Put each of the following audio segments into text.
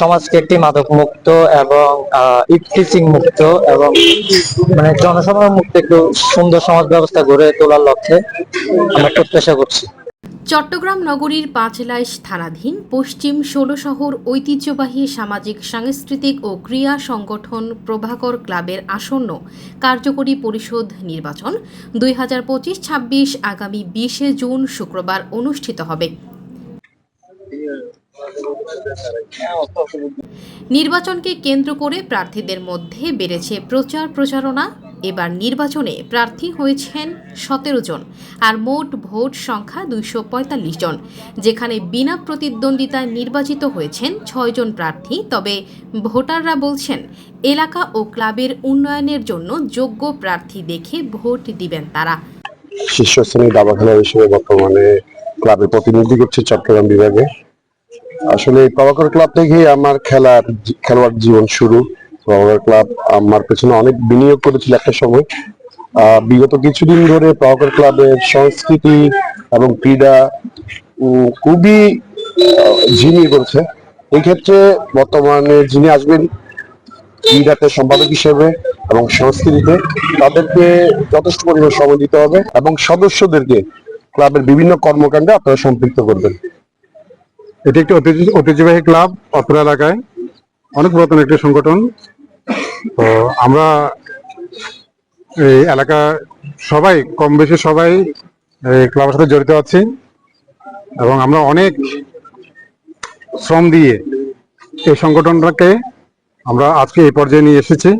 সমাজকে একটি মাদক মুক্ত এবং ইফটিচিং মুক্ত এবং মানে জনসমাজ মুক্ত একটু সুন্দর সমাজ ব্যবস্থা গড়ে তোলার লক্ষ্যে আমরা প্রত্যাশা করছি। চট্টগ্রাম নগরীর পাঁচলাইশ থানাধীন পশ্চিম ষোলো শহর ঐতিহ্যবাহী সামাজিক, সাংস্কৃতিক ও ক্রীড়া সংগঠন প্রভাকর ক্লাবের আসন্ন কার্যকরী পরিষদ নির্বাচন দুই হাজার পঁচিশ ছাব্বিশ আগামী বিশে জুন শুক্রবার অনুষ্ঠিত হবে। নির্বাচনকে কেন্দ্র করে প্রার্থীদের মধ্যে বেড়েছে প্রচার প্রচারণা। এবার নির্বাচনে প্রার্থী হয়েছেন সতেরো জন আর মোট ভোট সংখ্যা দুইশো পঁয়তাল্লিশ জন, যেখানে বিনা প্রতিদ্বন্দ্বিতায় নির্বাচিত হয়েছেন ছয়জন প্রার্থী। তবে ভোটাররা বলছেন, এলাকা ও ক্লাবের উন্নয়নের জন্য যোগ্য প্রার্থী দেখে ভোট দিবেন তারা। শীর্ষস্থানীয় খেলা হিসেবে বর্তমানে ক্লাবে প্রতিনিধি করছে চট্টগ্রাম বিভাগে। আসলে প্রভাকর ক্লাব থেকেই আমার খেলার খেলোয়াড় জীবন শুরু। প্রভাকর ক্লাব আমার পেছনে অনেক বিনিয়োগ করেছিল একটা সময়। আহ, বিগত কিছুদিন ধরে প্রভাকর ক্লাবের সংস্কৃতি এবং ক্রীড়া খুবই ঝিমিয়ে পড়ছে। এই ক্ষেত্রে বর্তমানে যিনি আসবেন ক্রীড়াতে সম্পাদক হিসেবে এবং সংস্কৃতিতে তাদেরকে যথেষ্ট পরিমাণ সময় দিতে হবে এবং সদস্যদেরকে ক্লাবের বিভিন্ন কর্মকাণ্ডে আপনারা সম্পৃক্ত করবেন। এটি একটি ঐতিহ্য- ঐতিহ্যবাহী ক্লাব অত্র এলাকায়। অনেক পুরাতন একটি সংগঠন। তো আমরা এই এলাকা সবাই কম বেশি সবাই এই ক্লাবের সাথে জড়িত আছি এবং আমরা অনেক শ্রম দিয়ে এই সংগঠনটাকে আমরা আজকে এই পর্যায়ে নিয়ে এসেছি।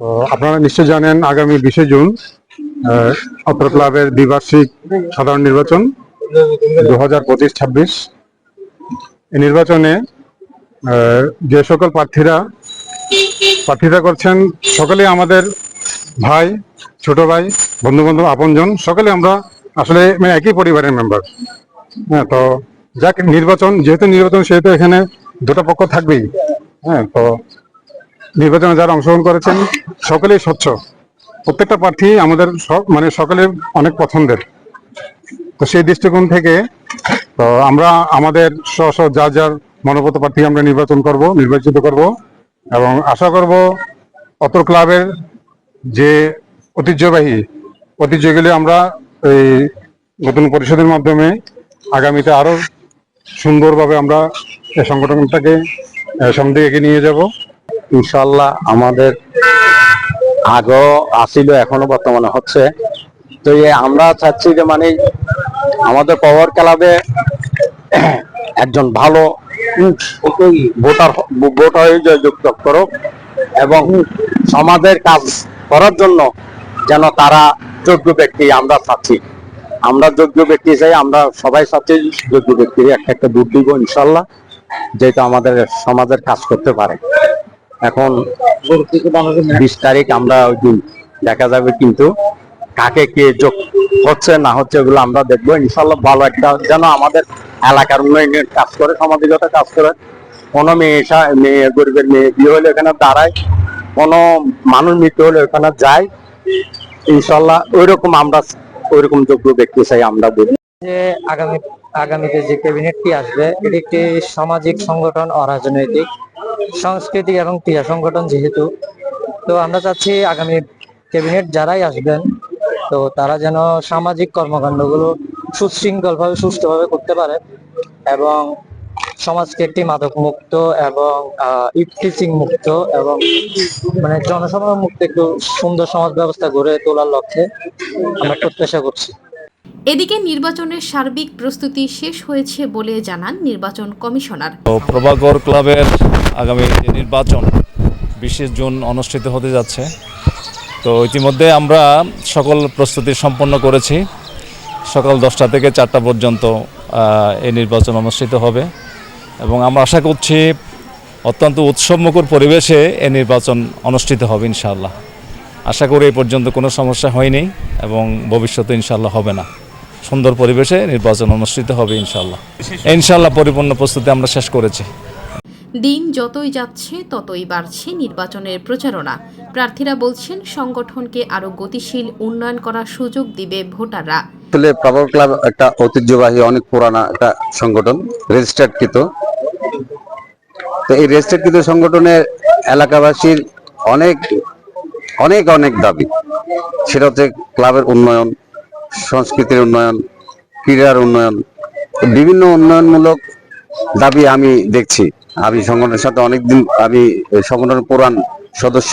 তো আপনারা নিশ্চয় জানেন, আগামী বিশে জুন অত্র ক্লাবের দ্বিবার্ষিক সাধারণ নির্বাচন দু হাজার পঁচিশ ছাব্বিশ। নির্বাচনে যে সকল প্রার্থীরা প্রার্থীরা করছেন সকলে আমাদের ভাই, ছোট ভাই বন্ধু বান্ধব আপনজন, সকলে আমরা আসলে মানে একই পরিবারের মেম্বার হ্যাঁ তো যাক, নির্বাচন, যেহেতু নির্বাচন, সেহেতু এখানে দুটো পক্ষ থাকবেই। হ্যাঁ তো নির্বাচনে যারা অংশগ্রহণ করেছেন, সকলেই স্বচ্ছ। প্রত্যেকটা প্রার্থী আমাদের মানে সকলের অনেক পছন্দের। তো সেই দৃষ্টিকোণ থেকে, তো আমরা আমাদের স্ব স্ব, যার যার মনোগত প্রার্থী আমরা নির্বাচন করব, নির্বাচিত করব এবং আশা করব অত্র ক্লাবের যে ঐতিহ্যবাহী, ঐতিহ্যগুলি আমরা এই নতুন পরিষদের মাধ্যমে আগামীতে আরও সুন্দরভাবে আমরা এই সংগঠনটাকে সামনে এগিয়ে নিয়ে যাব। ইনশাল্লাহ আমাদের আগেও আসিল এখনও বর্তমানে হচ্ছে। তো আমরা চাচ্ছি যে মানে আমাদের পাওয়ার ক্লাবে একজন ভালো ভোটার ভোটার হয়ে জয়যুক্ত করুক এবং সমাজের কাজ করার জন্য যেন তারা যোগ্য ব্যক্তি আমরা চাচ্ছি আমরা যোগ্য ব্যক্তি চাই আমরা সবাই চাচ্ছি যোগ্য ব্যক্তির একটা একটা দুধ দিব ইনশাল্লাহ যেটা আমাদের সমাজের কাজ করতে পারে। এখন বিশ তারিখ আমরা ওই দিন দেখা যাবে কিন্তু কাকে কে যোগ হচ্ছে না হচ্ছে ওগুলো আমরা দেখব। ইনশাল্লাহ ভালো একটা যেন আমাদের এলাকার উন্নয়নের কাজ করে, সামাজিকতা কাজ করে। কোনো মেয়ে মেয়ে, গরিবের মেয়ে বিয়ে হলে এখানে দাঁড়ায়, কোনো মানুষ মৃত্যু হলে ওখানে যায়। ইনশাল্লাহ ওইরকম আমরা, ওইরকম যোগ্য ব্যক্তি চাই আমরা বলি। যে আগামী, আগামীতে যে ক্যাবিনেটটি আসবে, এটি একটি সামাজিক সংগঠন অরাজনৈতিক সাংস্কৃতিক এবং ক্রীড়া সংগঠন যেহেতু। তো আমরা চাচ্ছি আগামী ক্যাবিনেট যারাই আসবেন তো তারা যেন সামাজিক কর্মকাণ্ডগুলো সুশৃঙ্খলভাবে সুষ্ঠুভাবে করতে পারে এবং সমাজকে একটি মাদক মুক্ত এবং ইফটিচিং মুক্ত এবং মানে জনসমাজ মুক্ত একটু সুন্দর সমাজ ব্যবস্থা গড়ে তোলার লক্ষ্যে আমরা প্রত্যাশা করছি। এদিকে নির্বাচনের সার্বিক প্রস্তুতি শেষ হয়েছে বলে জানান নির্বাচন কমিশনার। তো প্রভাকর ক্লাবের আগামী নির্বাচন বিশে জুন অনুষ্ঠিত হতে যাচ্ছে। তো ইতিমধ্যে আমরা সকল প্রস্তুতি সম্পন্ন করেছি। সকাল দশটা থেকে চারটা পর্যন্ত এই নির্বাচন অনুষ্ঠিত হবে এবং আমরা আশা করছি অত্যন্ত উৎসবমুখর পরিবেশে এই নির্বাচন অনুষ্ঠিত হবে ইনশাআল্লাহ। আশা করি এই পর্যন্ত কোনো সমস্যা হয়নি এবং ভবিষ্যতে ইনশাআল্লাহ হবে না। সুন্দর পরিবেশে নির্বাচন অনুষ্ঠিত হবে ইনশাআল্লাহ। ইনশাআল্লাহ পরিপূর্ণ প্রস্তুতি আমরা শেষ করেছি। দিন যতই যাচ্ছে, ততই বাড়ছে নির্বাচনের প্রচারণা। প্রার্থীরা বলছেন, সংগঠনকে আরও গতিশীল উন্নয়ন করার সুযোগ দিবে ভোটাররা। আসলে প্রভাব ক্লাব একটা ঐতিহ্যবাহী, অনেক পুরানা একটা সংগঠন রেজিস্টার্ড কৃত তো এই রেজিস্ট্রেকৃত সংগঠনের এলাকাবাসীর অনেক অনেক অনেক দাবি। সেটা হচ্ছে ক্লাবের উন্নয়ন, সংস্কৃতির উন্নয়ন, ক্রীড়ার উন্নয়ন, বিভিন্ন উন্নয়নমূলক দাবি আমি দেখছি। আমি সংগঠনের সাথে অনেকদিন আমি সংগঠনের পুরান সদস্য।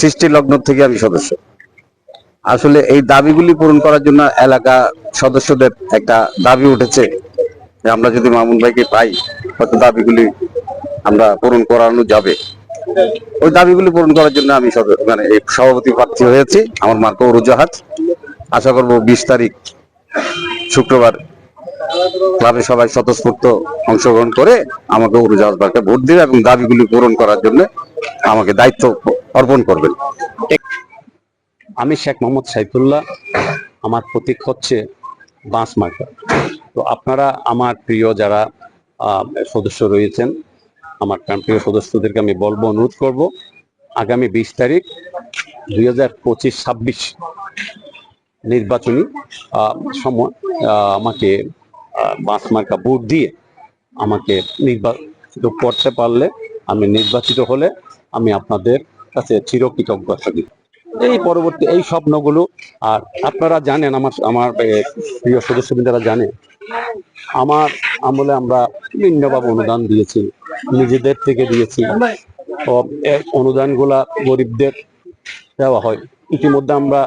সৃষ্টি লগ্ন থেকে আমি সদস্য। আসলে এই দাবিগুলি পূরণ করার জন্য এলাকা সদস্যদের একটা দাবি উঠেছে। যে আমরা যদি মামুন ভাইকে পাই, হয়তো দাবিগুলি আমরা পূরণ করানো যাবে। ওই দাবিগুলি পূরণ করার জন্য আমি মানে সভাপতি প্রার্থী হয়েছি। আমার মার্ক উরুজাহাজ আশা করব বিশ তারিখ শুক্রবার ক্লাবে সবাই স্বতঃস্ফূর্ত অংশগ্রহণ করে আমাকে উড়োজাহাজ বার্কে ভোট দিবে এবং দাবিগুলি পূরণ করার জন্য আমাকে দায়িত্ব অর্পণ করবেন। আমি শেখ মোহাম্মদ সাইফুল্লাহ। আমার প্রতীক হচ্ছে বাঁশ মার্কা। তো আপনারা আমার প্রিয় যারা সদস্য রয়েছেন, আমার প্রিয় সদস্যদেরকে আমি বলব, অনুরোধ করব, আগামী বিশ তারিখ দুই হাজার পঁচিশ ছাব্বিশ নির্বাচনী সময় আমাকে বাঁশ মার্কা ভোট দিয়ে আমাকে নির্বাচিত করতে পারলে আমি নির্বাচিত হলে আমি আপনাদের কাছে চিরকৃতজ্ঞ থাকি। এই পরবর্তী এই স্বপ্নগুলো, আর আপনারা জানেন, আমার আমার প্রিয় সদস্যবৃন্দরা জানে, আমার আমলে আমরা বিভিন্নভাবে অনুদান দিয়েছি, নিজেদের থেকে দিয়েছি। অনুদানগুলা গরিবদের দেওয়া হয়। ইতিমধ্যে আমরা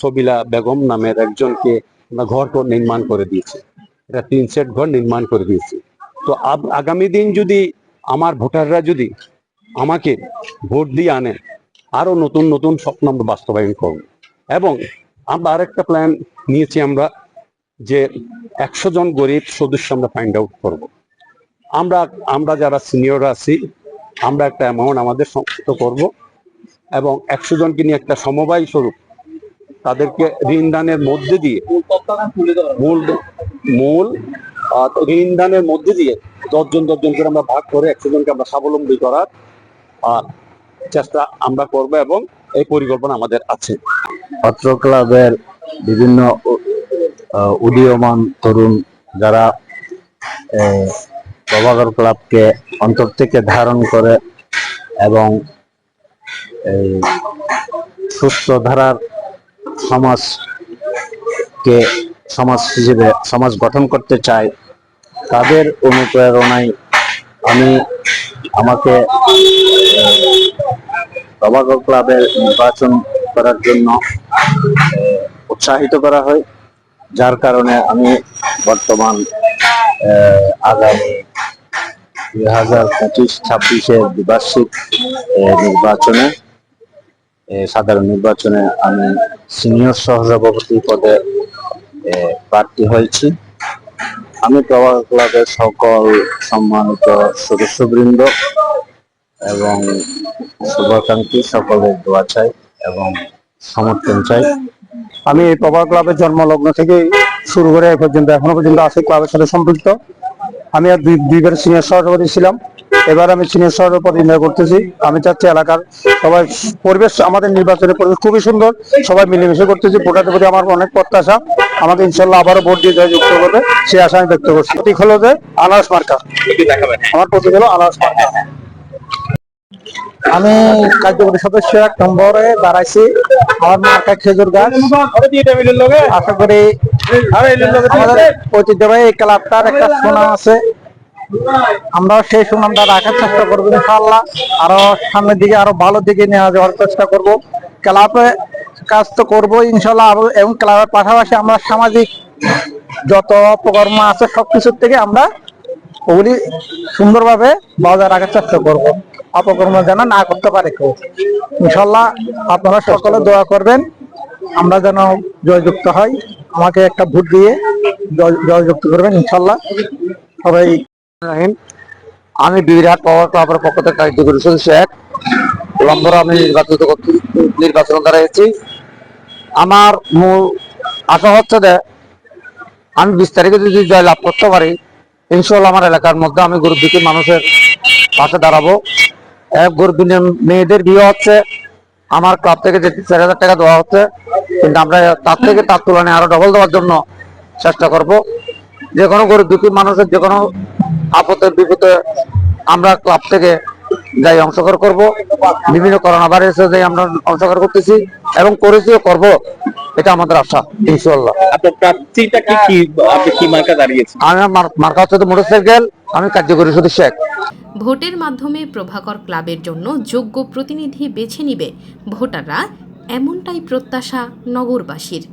সবিলা বেগম নামের একজনকে ঘর নির্মাণ করে দিয়েছি। এটা তিন সেট ঘর নির্মাণ করে দিয়েছি। তো আগামী দিন যদি আমার ভোটাররা যদি আমাকে ভোট দিয়ে আনে আরও নতুন নতুন স্বপ্ন আমরা বাস্তবায়ন করব। এবং আমরা আরেকটা প্ল্যান নিয়েছি আমরা যে একশো জন গরিব সদস্য আমরা ফাইন্ড আউট করব। আমরা আমরা যারা সিনিয়র আছি, আমরা একটা অ্যামাউন্ট আমাদের সংযুক্ত করব এবং একশো জনকে নিয়ে একটা সমবায় স্বরূপ তাদেরকে ঋণ দানের মধ্যে দিয়ে মূল মূল ঋণ দানের মধ্যে দিয়ে দশজন দশজন করে আমরা ভাগ করে একশো জনকে আমরা স্বাবলম্বী করার আহ, চেষ্টা আমরা করব এবং এই পরিকল্পনা আমাদের আছে। পত্র ক্লাবের বিভিন্ন উদীয়মান তরুণ যারা প্রভাকর ক্লাবকে অন্তর থেকে ধারণ করে এবং সুস্থ ধারার সমাজকে সমাজ হিসেবে সমাজ গঠন করতে চায়, তাদের অনুপ্রেরণায় আমি আমাকে প্রভাকর ক্লাবের নির্বাচন করার জন্য উৎসাহিত করা হয়। যার কারণে আমি বর্তমান আগামী দুই হাজার পঁচিশ ছাব্বিশের দ্বিবার্ষিক নির্বাচনে সাধারণ নির্বাচনে আমি সিনিয়র সহসভাপতি পদে প্রার্থী হয়েছি। আমি প্রভাকর ক্লাবের সকল সম্মানিত সদস্যবৃন্দ এবং শুভাকাঙ্ক্ষী সকলের দোয়া চাই এবং সমর্থন চাই। আমি এই প্রভার ক্লাবের জন্মলগ্ন থেকে শুরু করে এ পর্যন্ত, এখনও পর্যন্ত আছি ক্লাবের সাথে সম্পৃক্ত। আমি আর দুই, দুইবার সিনিয়র সভাপতি ছিলাম। এবার আমি সিনিয়র নির্ণয় করতেছি। আমি চাচ্ছি এলাকার সবাই পরিবেশ আমাদের নির্বাচনের পরিবেশ খুবই সুন্দর। সবাই মিলেমিশে করতেছি। ভোটারদের প্রতি আমার অনেক প্রত্যাশা। আমাকে ইনশাল্লাহ আবারও ভোট দিয়ে যায় যুক্ত করবে। সেই আশা আমি ব্যক্ত করছি। প্রতীক হলো যে আনারস মার্কা। আমার প্রতীক হলো আনারস মার্কা। আমি কার্যকরী সদস্য এক নম্বরে দাঁড়াইছি। আমার মার্কা খেজুর গাছ। আশা করি আমাদের ঐতিহ্যবাহী এই ক্লাবটার একটা সুনাম আছে। আমরা সেই সুনামটা রাখার চেষ্টা করব ইনশাআল্লাহ। আরও সামনের দিকে, আরও ভালো দিকে নিয়ে যাওয়ার চেষ্টা করব। ক্লাবে কাজ তো করব ইনশাল্লাহ এবং ক্লাবের পাশাপাশি আমরা সামাজিক যত অপকর্ম আছে সবকিছুর থেকে আমরা ওগুলি সুন্দরভাবে বজায় রাখার চেষ্টা করব। অপকর্ম যেন না করতে পারে কেউ। ইনশাল্লাহ আপনারা সকলে দোয়া করবেন, আমরা যেন জয়যুক্ত হই। আমাকে একটা ভোট দিয়ে জয়যুক্ত করবেন ইনশাল্লাহ সবাই রাহিম। আমি বিরাট পাওয়ার ক্লাবের পক্ষ থেকে কার্যকরী সদস্য এক নম্বর আমি নির্বাচিত নির্বাচন দাঁড়িয়েছি আমার মূল আশা হচ্ছে যে আমি বিশ তারিখে যদি জয় লাভ করতে পারি ইনশাল্লাহ আমার এলাকার মধ্যে আমি গরিব দুঃখী মানুষের পাশে দাঁড়াবো। এক গরিব মেয়েদের বিয়ে হচ্ছে, আমার ক্লাব থেকে যে চার হাজার টাকা দেওয়া হচ্ছে, কিন্তু আমরা তার থেকে তার তুলনায় আরও ডবল দেওয়ার জন্য চেষ্টা করব। যে কোনো গরিব দুঃখী মানুষের যে কোনো আপদে বিপদে আমরা ক্লাব থেকে যাই অংশগ্রহণ করব। বিভিন্ন করোনা ভাইরাসে যাই আমরা অংশগ্রহণ করতেছি এবং করেছিও করব এটা আমাদের আশা ইনশাল্লাহ আপনার প্রার্থীটা কি কি আপনি কি মার্কা দাঁড়িয়েছেন? আমি আমার মার্কা হচ্ছে মোটরসাইকেল আমি কার্যকরী সদস্য এক ভোটের মাধ্যমে প্রভাকর ক্লাবের জন্য যোগ্য প্রতিনিধি বেছে নিবে ভোটাররা এমনটাই প্রত্যাশা নগরবাসীর।